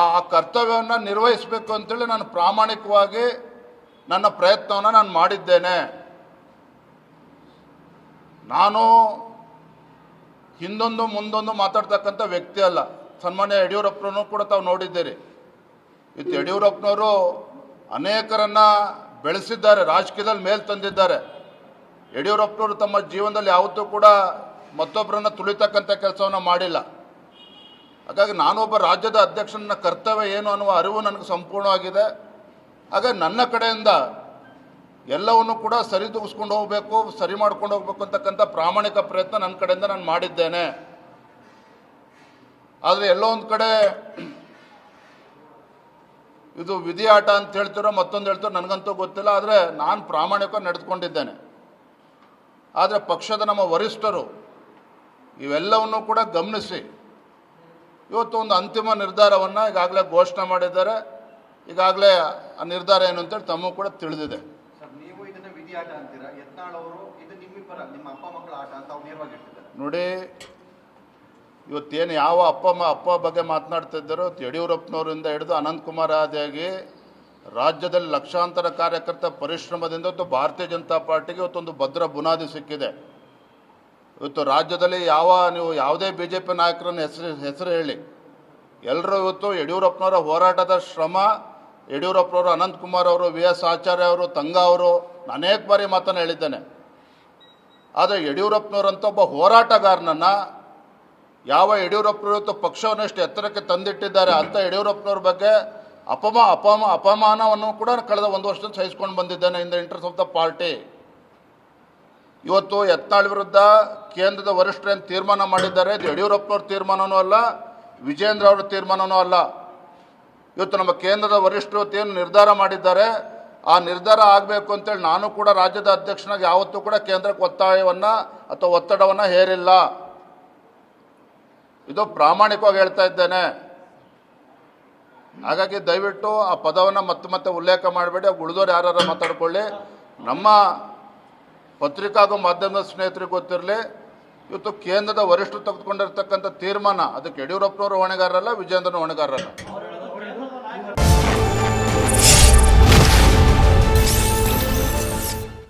ಆ ಕರ್ತವ್ಯವನ್ನು ನಿರ್ವಹಿಸಬೇಕು ಅಂತೇಳಿ ನಾನು ಪ್ರಾಮಾಣಿಕವಾಗಿ ನನ್ನ ಪ್ರಯತ್ನವನ್ನು ನಾನು ಮಾಡಿದ್ದೇನೆ. ನಾನು ಹಿಂದೊಂದು ಮುಂದೊಂದು ಮಾತಾಡ್ತಕ್ಕಂಥ ವ್ಯಕ್ತಿ ಅಲ್ಲ. ಸನ್ಮಾನ್ಯ ಯಡಿಯೂರಪ್ಪನೂ ಕೂಡ ತಾವು ನೋಡಿದ್ದೀರಿ. ಇದು ಯಡಿಯೂರಪ್ಪನವರು ಅನೇಕರನ್ನ ಬೆಳೆಸಿದ್ದಾರೆ, ರಾಜಕೀಯದಲ್ಲಿ ಮೇಲ್ ತಂದಿದ್ದಾರೆ. ಯಡಿಯೂರಪ್ಪನವರು ತಮ್ಮ ಜೀವನದಲ್ಲಿ ಯಾವತ್ತೂ ಕೂಡ ಮತ್ತೊಬ್ಬರನ್ನ ತುಳಿತಕ್ಕಂಥ ಕೆಲಸವನ್ನು ಮಾಡಿಲ್ಲ. ಹಾಗಾಗಿ ನಾನೊಬ್ಬ ರಾಜ್ಯದ ಅಧ್ಯಕ್ಷನ ಕರ್ತವ್ಯ ಏನು ಅನ್ನುವ ಅರಿವು ನನಗೆ ಸಂಪೂರ್ಣವಾಗಿದೆ. ಹಾಗಾಗಿ ನನ್ನ ಕಡೆಯಿಂದ ಎಲ್ಲವನ್ನು ಕೂಡ ಸರಿದೂಗಿಸ್ಕೊಂಡು ಹೋಗಬೇಕು, ಸರಿ ಮಾಡ್ಕೊಂಡು ಹೋಗ್ಬೇಕು ಅಂತಕ್ಕಂಥ ಪ್ರಾಮಾಣಿಕ ಪ್ರಯತ್ನ ನನ್ನ ಕಡೆಯಿಂದ ನಾನು ಮಾಡಿದ್ದೇನೆ. ಆದರೆ ಎಲ್ಲೋ ಒಂದು ಕಡೆ ಇದು ವಿಧಿ ಆಟ ಅಂತ ಹೇಳ್ತಿರೋ ಮತ್ತೊಂದು ಹೇಳ್ತಿರೋ ನನಗಂತೂ ಗೊತ್ತಿಲ್ಲ, ಆದರೆ ನಾನು ಪ್ರಾಮಾಣಿಕ ನಡೆದುಕೊಂಡಿದ್ದೇನೆ. ಆದರೆ ಪಕ್ಷದ ನಮ್ಮ ವರಿಷ್ಠರು ಇವೆಲ್ಲವನ್ನು ಕೂಡ ಗಮನಿಸಿ ಇವತ್ತು ಒಂದು ಅಂತಿಮ ನಿರ್ಧಾರವನ್ನು ಈಗಾಗಲೇ ಘೋಷಣೆ ಮಾಡಿದ್ದಾರೆ. ಈಗಾಗಲೇ ಆ ನಿರ್ಧಾರ ಏನು ಅಂತೇಳಿ ತಮಗೂ ಕೂಡ ತಿಳಿದಿದೆ. ನೋಡಿ ಇವತ್ತೇನು ಯಾವ ಅಪ್ಪ ಅಪ್ಪ ಬಗ್ಗೆ ಮಾತನಾಡ್ತಿದ್ದಾರೋ ಯಡಿಯೂರಪ್ಪನವರಿಂದ ಹಿಡಿದು ಅನಂತಕುಮಾರ್ ಆದಿಯಾಗಿ ರಾಜ್ಯದಲ್ಲಿ ಲಕ್ಷಾಂತರ ಕಾರ್ಯಕರ್ತ ಪರಿಶ್ರಮದಿಂದ ಇವತ್ತು ಭಾರತೀಯ ಜನತಾ ಪಾರ್ಟಿಗೆ ಇವತ್ತೊಂದು ಭದ್ರ ಬುನಾದಿ ಸಿಕ್ಕಿದೆ. ಇವತ್ತು ರಾಜ್ಯದಲ್ಲಿ ಯಾವ ನೀವು ಯಾವುದೇ ಬಿ ಜೆ ಪಿ ನಾಯಕರನ್ನ ಹೆಸರು ಹೆಸರು ಹೇಳಿ. ಎಲ್ಲರೂ ಇವತ್ತು ಯಡಿಯೂರಪ್ಪನವರ ಹೋರಾಟದ ಶ್ರಮ, ಯಡಿಯೂರಪ್ಪನವರು ಅನಂತಕುಮಾರ್ ಅವರು ವಿ ಎಸ್ ಆಚಾರ್ಯ ಅವರು, ತಂಗ ಅವರು ಅನೇಕ ಬಾರಿ ಮಾತನ್ನು ಹೇಳಿದ್ದೇನೆ. ಆದರೆ ಯಡಿಯೂರಪ್ಪನವರಂತ ಒಬ್ಬ ಹೋರಾಟಗಾರನನ್ನು ಯಾವ ಯಡಿಯೂರಪ್ಪನವರು ಇವತ್ತು ಪಕ್ಷವನ್ನು ಎಷ್ಟು ಎತ್ತರಕ್ಕೆ ತಂದಿಟ್ಟಿದ್ದಾರೆ ಅಂತ ಯಡಿಯೂರಪ್ಪನವ್ರ ಬಗ್ಗೆ ಅಪಮ ಅಪಮ ಅಪಮಾನವನ್ನು ಕೂಡ ಕಳೆದ ಒಂದು ವರ್ಷದಿಂದ ಸಹಿಸ್ಕೊಂಡು ಬಂದಿದ್ದೇನೆ in the interest of the party ಇವತ್ತು ಯತ್ನಾಳ್ ವಿರುದ್ಧ ಕೇಂದ್ರದ ವರಿಷ್ಠರೇನು ತೀರ್ಮಾನ ಮಾಡಿದ್ದಾರೆ ಯಡಿಯೂರಪ್ಪನವ್ರ ತೀರ್ಮಾನವೂ ಅಲ್ಲ ವಿಜೇಂದ್ರ ಅವರ ತೀರ್ಮಾನವೂ ಅಲ್ಲ. ಇವತ್ತು ನಮ್ಮ ಕೇಂದ್ರದ ವರಿಷ್ಠರು ಏನು ನಿರ್ಧಾರ ಮಾಡಿದ್ದಾರೆ, ಆ ನಿರ್ಧಾರ ಆಗಬೇಕು ಅಂತೇಳಿ ನಾನು ಕೂಡ ರಾಜ್ಯದ ಅಧ್ಯಕ್ಷನಾಗಿ ಯಾವತ್ತೂ ಕೂಡ ಕೇಂದ್ರಕ್ಕೆ ಒತ್ತಾಯವನ್ನು ಅಥವಾ ಒತ್ತಡವನ್ನು ಹೇರಿಲ್ಲ. ಇದು ಪ್ರಾಮಾಣಿಕವಾಗಿ ಹೇಳ್ತಾ ಇದ್ದೇನೆ. ಹಾಗಾಗಿ ದಯವಿಟ್ಟು ಆ ಪದವನ್ನು ಮತ್ತೆ ಮತ್ತೆ ಉಲ್ಲೇಖ ಮಾಡಬೇಡಿ ಉಳಿದೋರು ಯಾರು ಮಾತಾಡ್ಕೊಳ್ಳಿ. ನಮ್ಮ ಪತ್ರಿಕಾ ಹಾಗೂ ಮಾಧ್ಯಮದ ಸ್ನೇಹಿತರಿಗೆ ಗೊತ್ತಿರಲಿ, ಇವತ್ತು ಕೇಂದ್ರದ ವರಿಷ್ಠರು ತೆಗೆದುಕೊಂಡಿರ್ತಕ್ಕಂಥ ತೀರ್ಮಾನ, ಅದಕ್ಕೆ ಯಡಿಯೂರಪ್ಪನವರು ಹೊಣೆಗಾರರಲ್ಲ ವಿಜೇಂದ್ರನ ಹೊಣೆಗಾರರಲ್ಲ.